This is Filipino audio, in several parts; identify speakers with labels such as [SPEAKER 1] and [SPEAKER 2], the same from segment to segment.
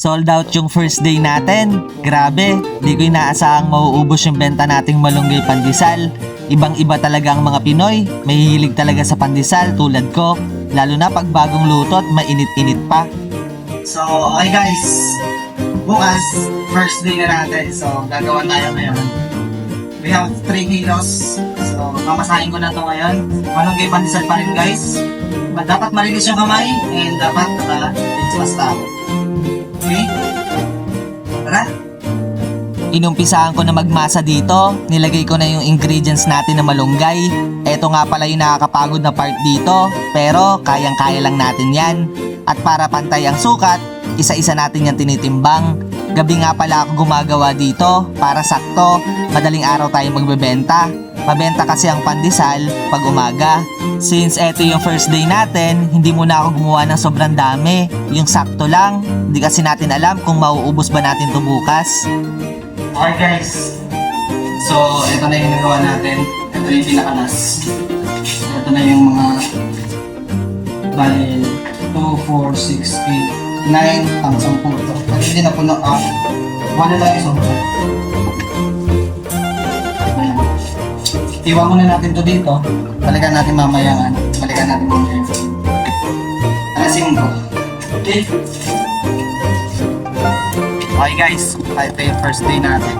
[SPEAKER 1] Sold out yung first day natin. Grabe, di ko inaasahang mauubos yung benta nating malunggay pandesal. Ibang iba talaga ang mga Pinoy. May hilig talaga sa pandesal tulad ko. Lalo na pag bagong luto at mainit-init pa.
[SPEAKER 2] So, okay guys. Bukas, first day na natin. So, gagawa tayo ngayon. We have 3 kilos. So, mamasahin ko na to ngayon. Malunggay pandesal pa rin guys. Dapat malinis yung kamay and dapat naka-face tao. Okay? Tara!
[SPEAKER 1] Inumpisahan ko na magmasa dito. Nilagay ko na yung ingredients natin na malunggay. Ito nga pala yung nakakapagod na part dito. Pero kayang-kaya lang natin yan. At para pantay ang sukat, isa-isa natin yan tinitimbang. Gabi nga pala ako gumagawa dito para sakto. Madaling araw tayo magbebenta. Mabenta kasi ang pandesal pag umaga. Since eto yung first day natin, hindi muna ako gumawa ng sobrang dami. Yung sakto lang. Hindi kasi natin alam kung mauubos ba natin to bukas.
[SPEAKER 2] Okay guys. So, ito na yung nagawa natin. Ito yung pinakalas. Ito na yung mga bali 2, 4, 6, 8, 9, ang 10 ito. At hindi na puno ah. Na lang yung sobra. Ayan. Iwan muna natin to dito. Balikan natin mamaya ano. Balikan natin mamaya. Alasing ko. Okay. Okay guys, ito yung first day natin.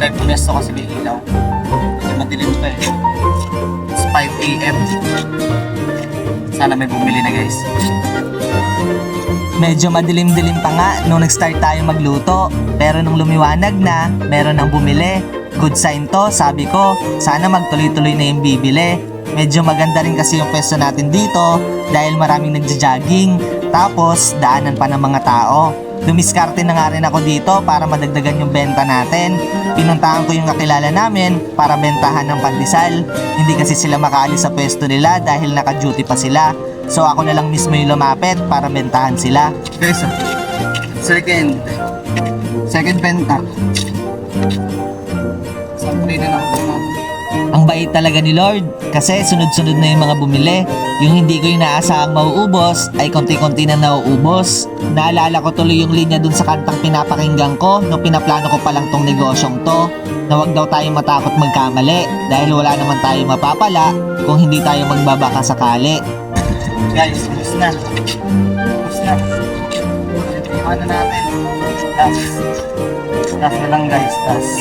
[SPEAKER 2] Yung pumesto kasi may ilaw. Medyo madilim pa eh. It's 5 a.m. Sana may bumili na guys.
[SPEAKER 1] Medyo madilim-dilim pa nga nung nag-start tayo magluto. Pero nung lumiwanag na, meron nang bumili. Good sign to, sabi ko. Sana magtuloy-tuloy na yung bibili. Medyo maganda rin kasi yung pwesto natin dito dahil maraming nagja-jogging. Tapos, daanan pa ng mga tao. Dumiskarte na nga rin ako dito para madagdagan yung benta natin. Pinuntahan ko yung kakilala namin para bentahan ng pandesal. Hindi kasi sila makaalis sa pwesto nila dahil naka-duty pa sila. So ako na lang mismo yung lumapit para bentahan sila.
[SPEAKER 2] Ah, second. Second benta. Saan na ako
[SPEAKER 1] Ang bait talaga ni Lord kasi sunod-sunod na yung mga bumili. Yung hindi ko inaasahang mauubos ay konti-konti na nauubos. Naalala ko tuloy yung linya dun sa kantang pinapakinggan ko nung pinaplano ko pa lang tong negosyong to na wag daw tayo matakot magkamali dahil wala naman tayo mapapala kung hindi tayo magbabaka sakali.
[SPEAKER 2] Guys, ubus na. Ubus na. Iwan na natin. Last. Last na lang guys. Last.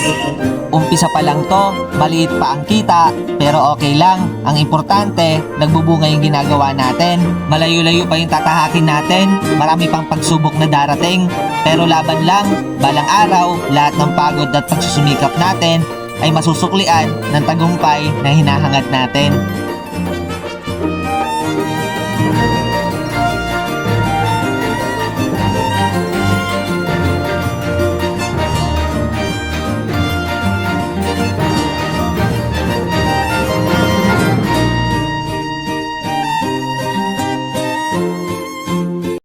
[SPEAKER 1] Umpisa pa lang to, maliit pa ang kita, pero okay lang. Ang importante, nagbubunga yung ginagawa natin. Malayo-layo pa yung tatahakin natin, marami pang pagsubok na darating. Pero laban lang, balang araw, lahat ng pagod at pagsusumikap natin ay masusuklian ng tagumpay na hinahangad natin.